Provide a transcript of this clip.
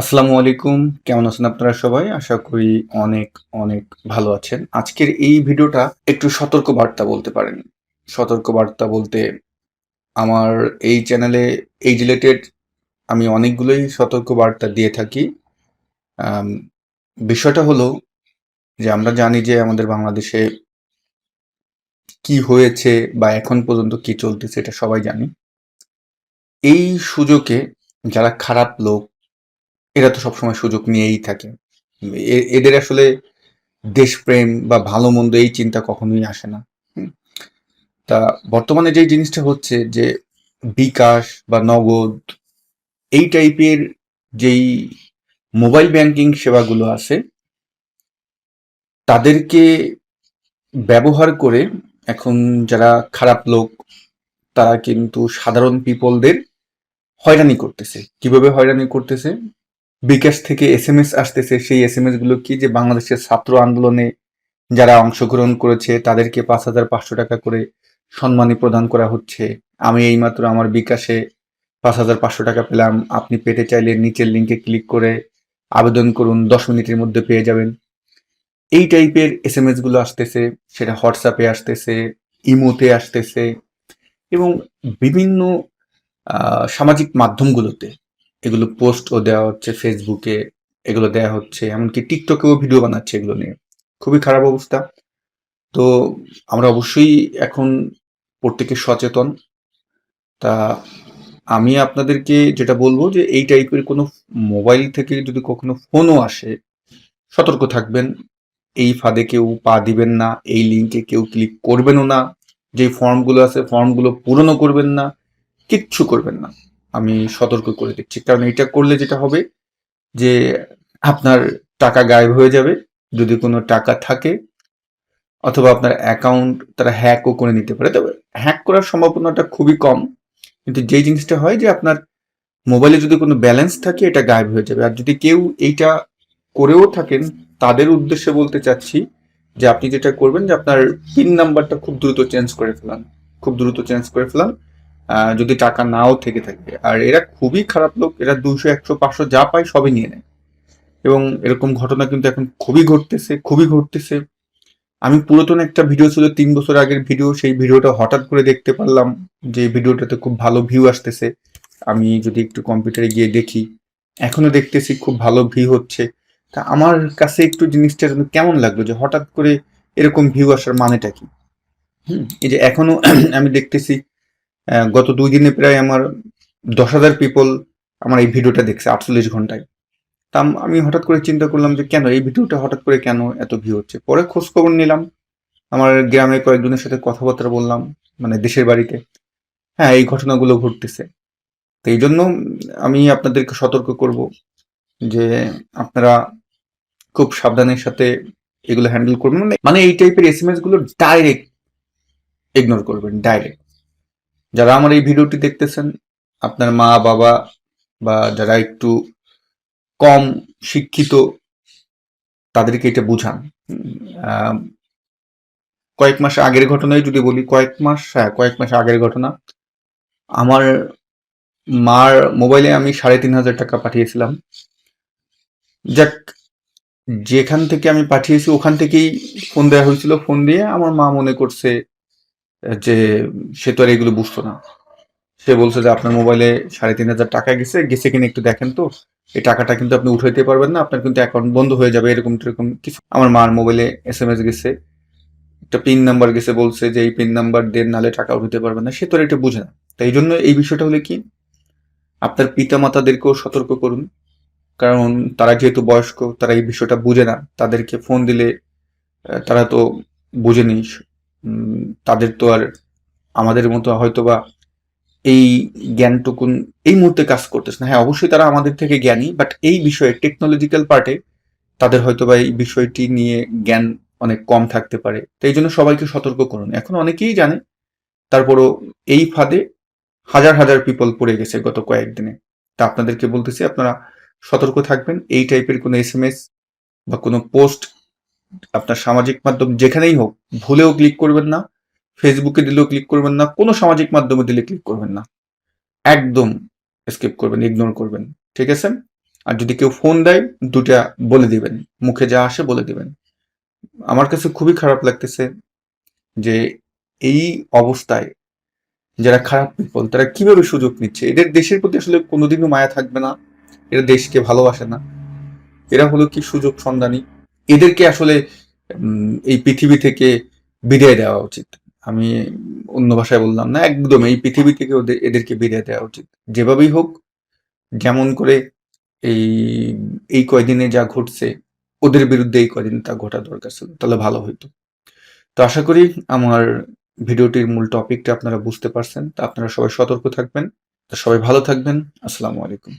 আসসালামু আলাইকুম। কেমন আছেন আপনারা সবাই? আশা করি অনেক অনেক ভালো আছেন। আজকের এই ভিডিওটা একটু সতর্ক বার্তা বলতে পারেন। সতর্ক বার্তা বলতে আমার এই চ্যানেলে এই রিলেটেড আমি অনেকগুলোই সতর্ক বার্তা দিয়ে থাকি। বিষয়টা হলো যে আমরা জানি যে আমাদের বাংলাদেশে কি হয়েছে বা এখন পর্যন্ত কি চলতেছে, এটা সবাই জানি। এই সুযোগে যারা খারাপ লোক এরা তো সবসময় সুযোগ নিয়েই থাকে। এদের আসলে দেশপ্রেম বা ভালো মন্দ এই চিন্তা কখনোই আসে না। তা বর্তমানে যে জিনিসটা হচ্ছে যে বিকাশ বা নগদ, এই টাইপের যেই মোবাইল ব্যাংকিং সেবাগুলো আছে, তাদেরকে ব্যবহার করে এখন যারা খারাপ লোক, তারা কিন্তু সাধারণ পিপলদের হয়রানি করতেছে। কীভাবে হয়রানি করতেছে? বিকাশ থেকে এস এম এস আসতেছে, সেই এস এম এসগুলো কি যে বাংলাদেশের ছাত্র আন্দোলনে যারা অংশগ্রহণ করেছে, তাদেরকে পাঁচ হাজার পাঁচশো টাকা করে সম্মানী প্রদান করা হচ্ছে। আমি এইমাত্র আমার বিকাশে পাঁচ হাজার পাঁচশো টাকা পেলাম। আপনি পেতে চাইলে নিচের লিঙ্কে ক্লিক করে আবেদন করুন। দশ মিনিটের মধ্যে পেয়ে যাবেন। এই টাইপের এস এম এসগুলো আসতেছে, সেটা হোয়াটসঅ্যাপে আসতেছে ইমোতে আসতেছে এবং বিভিন্ন সামাজিক মাধ্যমগুলোতে। এগুলো পোস্টও দেওয়া হচ্ছে ফেসবুকে এগুলো দেওয়া হচ্ছে, এমনকি টিকটকেও ভিডিও বানাচ্ছে এগুলো নিয়ে। খুবই খারাপ অবস্থা। তো আমরা অবশ্যই এখন প্রত্যেকে সচেতন। তা আমি আপনাদেরকে যেটা বলব যে এই টাইপের কোনো মোবাইল থেকে যদি কখনো ফোনও আসে, সতর্ক থাকবেন। এই ফাঁদে কেউ পা দিবেন না, এই লিঙ্কে কেউ ক্লিক করবেনও না যে ফর্মগুলো আছে, ফর্মগুলো পূরণও করবেন না, কিচ্ছু করবেন না। আমি সতর্ক করে দিচ্ছি। কারণ এটা করলে যেটা হবে যে আপনার টাকা গায়েব হয়ে যাবে। যদি কোনো টাকা থাকে অথবা আপনার অ্যাকাউন্ট তারা হ্যাকও করে নিতে পারে। তবে হ্যাক করার সম্ভাবনাটা খুবই কম। কিন্তু যেই জিনিসটা হয় যে আপনার মোবাইলে যদি কোনো ব্যালেন্স থাকে, এটা গায়েব হয়ে যাবে। আর যদি কেউ এইটা করেও থাকেন, তাদের উদ্দেশ্যে বলতে চাচ্ছি যে আপনি যেটা করবেন যে আপনার পিন নাম্বারটা খুব দ্রুত চেঞ্জ করে ফেলান। খুব দ্রুত চেঞ্জ করে ফেলান। যদি টাকা নাও থেকে থাকে। আর এরা খুবই খারাপ লোক, এরা দুশো একশো, পাঁচশো যা পায় সবই নিয়ে নেয়। এবং এরকম ঘটনা কিন্তু এখন খুবই ঘটতেছে খুবই ঘটতেছে। আমি পুরাতন একটা ভিডিও ছিল, তিন বছর আগের ভিডিও, সেই ভিডিওটা হঠাৎ করে দেখতে পারলাম যে ভিডিওটাতে খুব ভালো ভিউ আসতেছে। আমি যদি একটু কম্পিউটারে গিয়ে দেখি, এখনও দেখতেছি খুব ভালো ভিউ হচ্ছে। তা আমার কাছে একটু জিনিসটা যেন কেমন লাগল, যে হঠাৎ করে এরকম ভিউ আসার মানেটা কি? হুম, এই যে এখনও আমি দেখতেছি গত দুই দিনে প্রায় আমার দশ হাজার পিপল আমার এই ভিডিওটা দেখছে, আটচল্লিশ ঘন্টায়। তা আমি হঠাৎ করে চিন্তা করলাম যে কেন, এই ভিডিওটা হঠাৎ করে কেন এত ভিউ হচ্ছে? পরে খোঁজ খবর নিলাম, আমার গ্রামে কয়েকজনের সাথে কথাবার্তা বললাম মানে দেশের বাড়িতে। হ্যাঁ এই ঘটনাগুলো ঘটতেছে। তো এই জন্য আমি আপনাদেরকে সতর্ক করব যে আপনারা খুব সাবধানের সাথে এগুলো হ্যান্ডেল করবেন। মানে এই টাইপের এস এম এসগুলো ডাইরেক্ট ইগনোর করবেন ডাইরেক্ট যারা আমার এই ভিডিওটি দেখতেছেন, আপনার মা, বাবা, বা যারা একটু কম শিক্ষিত, তাদেরকে এটা বুঝান। কয়েক মাস আগের ঘটনায় যদি বলি, কয়েক মাস হ্যাঁ কয়েক মাস আগের ঘটনা। আমার মার মোবাইলে আমি সাড়ে তিন হাজার টাকা পাঠিয়েছিলাম। যাক, যেখান থেকে আমি পাঠিয়েছি, ওখান থেকেই ফোন দেওয়া হয়েছিল। ফোন দিয়ে আমার মা মনে করছে যে সে তো আর এগুলো বুঝতো না। সে বলছে যে আপনার মোবাইলে সাড়ে তিন হাজার টাকা গেছে গেছে কিনা একটু দেখেন তো। এই টাকাটা কিন্তু আপনি উঠাইতে পারবেন না আপনার কিন্তু অ্যাকাউন্ট বন্ধ হয়ে যাবে এরকম এরকম কিছু। আমার মার মোবাইলে এস এম এস গেছে একটা পিন নাম্বার গেছে বলছে যে এই পিন নাম্বার দেন নালে টাকা উঠাতে পারবেন না। সে তো আর এটা বুঝে না। তাই এই জন্য এই বিষয়টা হলে কি আপনার পিতা মাতাদেরকেও সতর্ক করুন। কারণ তারা যেহেতু বয়স্ক তারা এই বিষয়টা বুঝে না। তাদেরকে ফোন দিলে তারা তো বুঝেনি। উম, তাদের তো আর আমাদের মতো হয়তোবা এই জ্ঞানটুকুন এই মুহূর্তে কাজ করতেছে না। হ্যাঁ অবশ্যই তারা আমাদের থেকে জ্ঞানী বাট এই বিষয়ে টেকনোলজিক্যাল পার্টে তাদের হয়তোবা এই বিষয়টি নিয়ে জ্ঞান অনেক কম থাকতে পারে। তো এই জন্য সবাইকে সতর্ক করুন। এখন অনেকেই জানে, তারপরও এই ফাঁদে হাজার হাজার পিপল পড়ে গেছে গত কয়েকদিনে তা আপনাদেরকে বলতেছি, আপনারা সতর্ক থাকবেন। এই টাইপের কোনো এস এম এস বা কোনো পোস্ট আপনার সামাজিক মাধ্যম যেখানেই হোক, ভুলেও ক্লিক করবেন না ফেসবুকে দিলেও ক্লিক করবেন না, কোনো সামাজিক মাধ্যমে দিলে ক্লিক করবেন না। একদম স্কিপ করবেন ইগনোর করবেন, ঠিক আছে? আর যদি কেউ ফোন দেয় দুটা বলে দিবেন, মুখে যা আসে বলে দিবেন। আমার কাছে খুবই খারাপ লাগতেছে যে এই অবস্থায় যারা খারাপ পিপল তারা কীভাবে সুযোগ নিচ্ছে? এদের দেশের প্রতি আসলে কোনোদিনও মায়া থাকবে না, এরা দেশকে ভালোবাসে না। এরা হলো কি সুযোগ সন্ধানী। এদেরকে আসলে এই পৃথিবী থেকে বিদায় দেওয়া উচিত। আমি অন্য ভাষায় বললাম না, একদম এই পৃথিবী থেকে ওদের এদেরকে বিদায় দেওয়া উচিত। যেভাবেই হোক, যেমন করে এই এই কয়দিনে যা ঘটছে, ওদের বিরুদ্ধে এই কয়দিন তা ঘটা দরকার ছিল, তাহলে ভালো হইতো। তো আশা করি আমার ভিডিওটির মূল টপিকটা আপনারা বুঝতে পারছেন, তা আপনারা সবাই সতর্ক থাকবেন। তো সবাই ভালো থাকবেন। আসসালামু আলাইকুম।